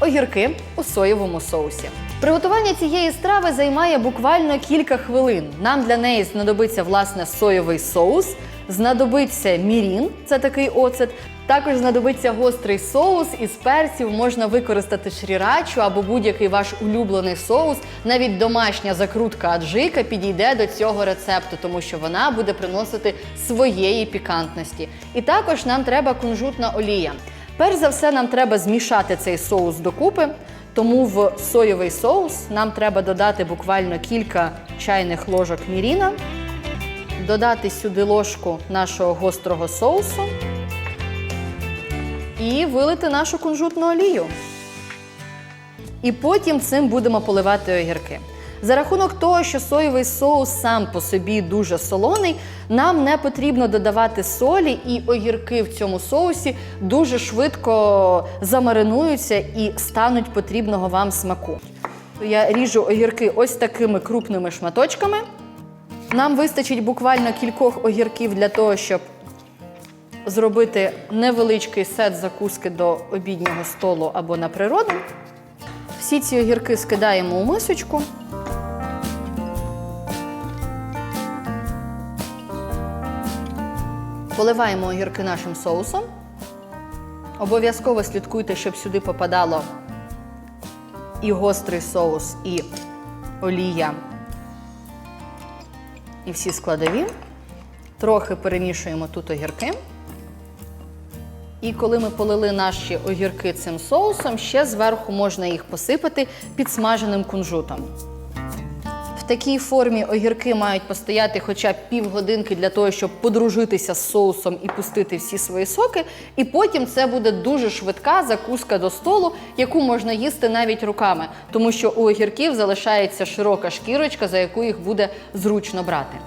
огірки у соєвому соусі. Приготування цієї страви займає буквально кілька хвилин. Нам для неї знадобиться власне соєвий соус, знадобиться мірін, це такий оцет. Також знадобиться гострий соус із перців. Можна використати шрірачу або будь-який ваш улюблений соус. Навіть домашня закрутка аджика підійде до цього рецепту, тому що вона буде приносити своєї пікантності. І також нам треба кунжутна олія. Перш за все, нам треба змішати цей соус докупи. Тому в соєвий соус нам треба додати буквально кілька чайних ложок міріна, додати сюди ложку нашого гострого соусу і вилити нашу кунжутну олію. І потім цим будемо поливати огірки. За рахунок того, що соєвий соус сам по собі дуже солоний, нам не потрібно додавати солі, і огірки в цьому соусі дуже швидко замаринуються і стануть потрібного вам смаку. Я ріжу огірки ось такими крупними шматочками. Нам вистачить буквально кількох огірків для того, щоб зробити невеличкий сет закуски до обіднього столу або на природу. Всі ці огірки скидаємо у мисочку. Поливаємо огірки нашим соусом. Обов'язково слідкуйте, щоб сюди попадало і гострий соус, і олія, і всі складові. Трохи перемішуємо тут огірки. І коли ми полили наші огірки цим соусом, ще зверху можна їх посипати підсмаженим кунжутом. Такій формі огірки мають постояти хоча б півгодинки для того, щоб подружитися з соусом і пустити всі свої соки. І потім це буде дуже швидка закуска до столу, яку можна їсти навіть руками, тому що у огірків залишається широка шкірочка, за яку їх буде зручно брати.